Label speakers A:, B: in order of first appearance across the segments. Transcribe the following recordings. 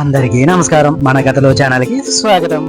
A: అందరికీ నమస్కారం. మన కథలో ఛానల్కి స్వాగతం.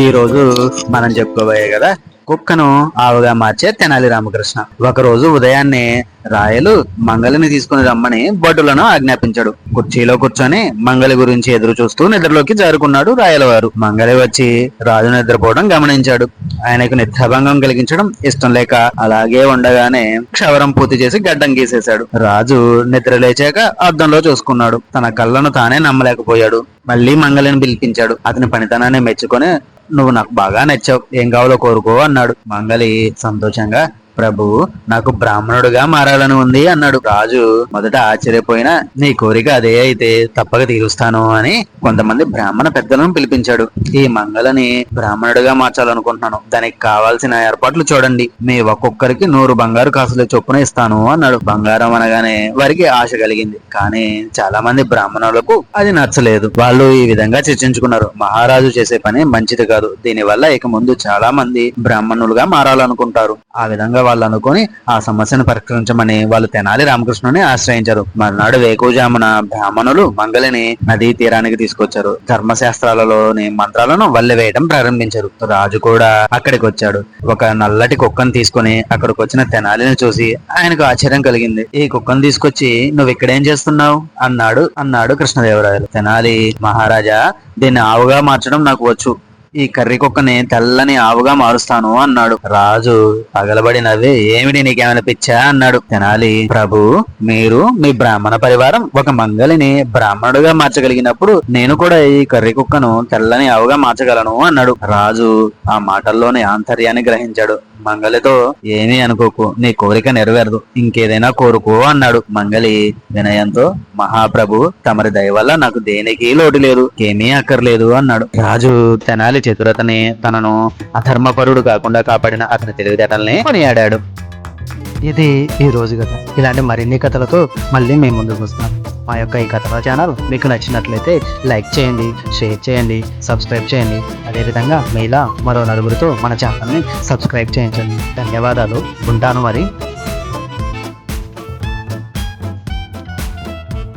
A: ఈ రోజు మనం చెప్పుకోబోయే కదా కుక్కను ఆవుగా మార్చే తెనాలి రామకృష్ణ. ఒక రోజు ఉదయాన్నే రాయలు మంగలిని తీసుకుని రమ్మని భటులను ఆజ్ఞాపించాడు. కుర్చీలో కూర్చొని మంగలి గురించి ఎదురు చూస్తూ నిద్రలోకి జారుకున్నాడు రాయల వారు వచ్చి రాజు నిద్రపోవడం గమనించాడు. ఆయనకు నిద్రాభంగం కలిగించడం ఇష్టం లేక అలాగే ఉండగానే క్షవరం పూర్తి చేసి గడ్డం గీసేశాడు. రాజు నిద్ర లేచాక అద్దంలో చూసుకున్నాడు. తన కళ్ళను తానే నమ్మలేకపోయాడు. మళ్ళీ మంగళిని పిలిపించాడు. అతని పనితనాన్ని మెచ్చుకొని నువ్వు నాకు బాగా నచ్చావు. ఏం కావాలో కోరుకో అన్నాడు. మంగలి సంతోషంగా ప్రభు నాకు బ్రాహ్మణుడుగా మారాలని ఉంది అన్నాడు రాజు. మొదట ఆశ్చర్యపోయినా నీ కోరిక అదే అయితే తప్పక తీరుస్తాను అని కొంతమంది బ్రాహ్మణ పెద్దలను పిలిపించాడు. ఈ మంగళని బ్రాహ్మణుడిగా మార్చాలనుకుంటున్నాను. దానికి కావాల్సిన ఏర్పాట్లు చూడండి. మీ ఒక్కొక్కరికి నూరు బంగారు కాసుల చొప్పున ఇస్తాను అన్నాడు. బంగారం అనగానే వారికి ఆశ కలిగింది. కానీ చాలా మంది బ్రాహ్మణులకు అది నచ్చలేదు. వాళ్ళు ఈ విధంగా చర్చించుకున్నారు. మహారాజు చేసే పని మంచిది కాదు. దీనివల్ల ఇక ముందు చాలా మంది బ్రాహ్మణులుగా మారాలనుకుంటారు. ఆ విధంగా వాళ్ళు అనుకొని ఆ సమస్యను పరిష్కరించమని వాళ్ళు తెనాలి రామకృష్ణుని ఆశ్రయించారు. మర్నాడు వేకుజామున బ్రాహ్మణులు మంగళిని నదీ తీరానికి తీసుకొచ్చారు. ధర్మశాస్త్రాలలోని మంత్రాలను వల్లెవేయడం ప్రారంభించారు. రాజు కూడా అక్కడికి వచ్చాడు. ఒక నల్లటి కుక్కను తీసుకొని అక్కడికి వచ్చిన తెనాలిని చూసి ఆయనకు ఆశ్చర్యం కలిగింది. ఈ కుక్కను తీసుకొచ్చి నువ్వు ఇక్కడేం చేస్తున్నావు? అన్నాడు అన్నాడు కృష్ణదేవరాయలు. తెనాలి మహారాజా దీన్ని ఆవుగా మార్చడం నాకు వచ్చు. ఈ కర్రీ కుక్కని తెల్లని ఆవుగా మారుస్తాను అన్నాడు. రాజు పగలబడి నవ్వి ఏమిటి నీకేమైనా పిచ్చా? అన్నాడు. తెనాలి ప్రభు మీరు మీ బ్రాహ్మణ పరివారం ఒక మంగళిని బ్రాహ్మణుడుగా మార్చగలిగినప్పుడు నేను కూడా ఈ కర్రీ కుక్కను తెల్లని ఆవుగా మార్చగలను అన్నాడు. రాజు ఆ మాటల్లోని ఆంతర్యాన్ని గ్రహించాడు. మంగలితో ఏమీ అనుకోకు నీ కోరిక నెరవేరదు ఇంకేదైనా కోరుకో అన్నాడు మంగలి. వినయంతో మహాప్రభు తమరి దయ వల్ల నాకు దేనికి లోటు లేదు ఏమీ అక్కర్లేదు అన్నాడు. రాజు తెనాలి చతురతని తనను అధర్మపరుడు కాకుండా కాపాడిన అతని తెలివితేటల్ని కొనియాడాడు. ఇది ఈ రోజు కథ. ఇలాంటి మరిన్ని కథలతో మళ్ళీ మేము ముందుకు వస్తున్నాం మా యొక్క ఈ కథల ఛానల్ మీకు నచ్చినట్లయితే లైక్ చేయండి షేర్ చేయండి సబ్స్క్రైబ్ చేయండి. అదేవిధంగా మీలా మరో నలుగురితో మన ఛానల్ని సబ్స్క్రైబ్ చేయించండి. ధన్యవాదాలు. ఉంటాను మరి.